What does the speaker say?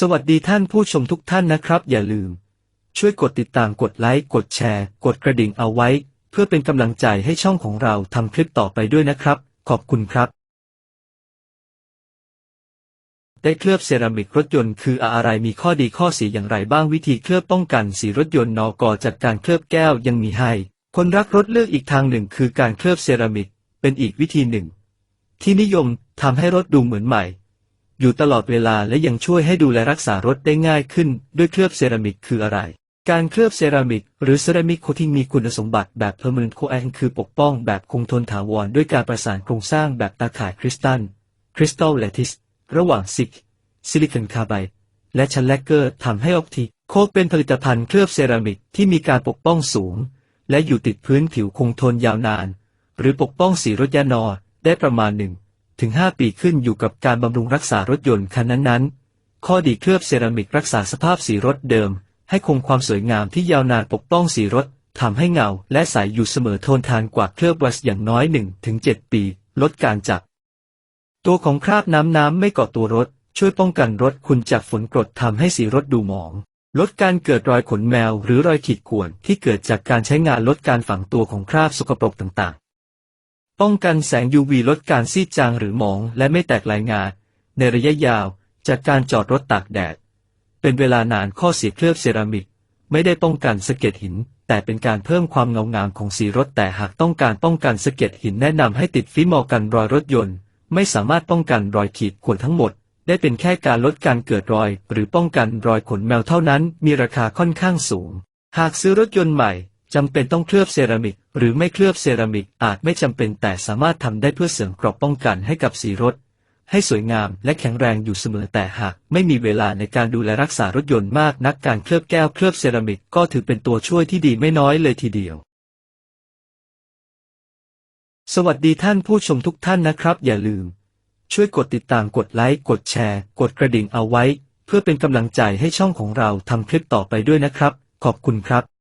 สวัสดีท่านผู้ชมทุกท่านนะครับ อย่าลืม ช่วยกดติดตามกดไลค์กดแชร์ กดกระดิ่งเอาไว้ เพื่อเป็นกำลังใจให้ช่องของเราทำคลิปต่อไปด้วยนะครับ ขอบคุณครับ ได้เคลือบเซรามิกรถยนต์คืออะไรมีข้อดีข้อเสียอย่างไรบ้างวิธีเคลือบป้องกันสีรถยนต์นอกจากการเคลือบแก้วยังมีให้ คนรักรถเลือกอีกทางหนึ่ง คือการเคลือบเซรามิกเป็นอีกวิธีหนึ่ง ที่นิยมทำให้รถดูเหมือนใหม่ อยู่ตลอดเวลาและยังช่วยให้ดูแลรักษารถได้ง่ายขึ้น ด้วยเคลือบเซรามิกคืออะไร การเคลือบเซรามิก หรือเซรามิกโคทิงมีคุณสมบัติแบบ permanent coating คือปกป้องแบบคงทนถาวรด้วยการประสานโครงสร้างแบบตาข่ายคริสตัลคริสตัลเลติสระหว่างซิก ซิลิคอนคาร์ไบด์และชั้นแลกเกอร์ทำให้ออกทิโคเป็นผลิตภัณฑ์เคลือบเซรามิกที่มีการปกป้องสูง และอยู่ติดพื้นผิวคงทนยาวนาน หรือปกป้องสีรถยานอได้ประมาณหนึ่ง ถึง5ปีขึ้นอยู่กับการบำรุงรักษารถยนต์คันนั้นๆ ข้อดีเคลือบเซรามิกรักษาสภาพสีรถเดิม ให้คงความสวยงามที่ยาวนานปกป้องสีรถทำให้เงาและใสอยู่เสมอโทนทานกว่าเคลือบวัสอย่างน้อย 1-7 ปี ลดการจับ ตัวของคราบน้ำน้ำไม่เกาะตัวรถ ช่วยป้องกันรถคุณจากฝนกรดทำให้สีรถดูหมอง ลดการเกิดรอยขนแมวหรือรอยขีดข่วนที่เกิดจากการใช้งานลดการฝังตัวของคราบสกปรกต่างๆ ป้องกันแสง UV ลดการซีดจางหรือหมองและไม่แตกลายงาในระยะยาวจากการจอดรถตากแดด เป็นเวลานานข้อเสียเคลือบเซรามิก ไม่ได้ป้องกันสะเก็ดหิน แต่เป็นการเพิ่มความเงางามของสีรถแต่หากต้องการป้องกันสะเก็ดหินแนะนำให้ติดฟิล์มอกันรอยรถยนต์ ไม่สามารถป้องกันรอยขีดข่วนทั้งหมด ได้เป็นแค่การลดการเกิดรอย หรือป้องกันรอยขนแมวเท่านั้น มีราคาค่อนข้างสูง หากซื้อรถยนต์ใหม่ จำเป็นต้องเคลือบเซรามิก หรือไม่เคลือบเซรามิกอาจไม่จำเป็นแต่สามารถทำได้เพื่อเสริมกรอบป้องกันให้กับสีรถ ให้สวยงามและแข็งแรงอยู่เสมอแต่หากไม่มีเวลาในการดูแลรักษารถยนต์มากนักการเคลือบแก้วเคลือบเซรามิกก็ถือเป็นตัวช่วยที่ดีไม่น้อยเลยทีเดียว สวัสดีท่านผู้ชมทุกท่านนะครับ อย่าลืม ช่วยกดติดตามกดไลค์กดแชร์ กดกระดิ่งเอาไว้ เพื่อเป็นกำลังใจให้ช่องของเราทำคลิปต่อไปด้วยนะครับ ขอบคุณครับ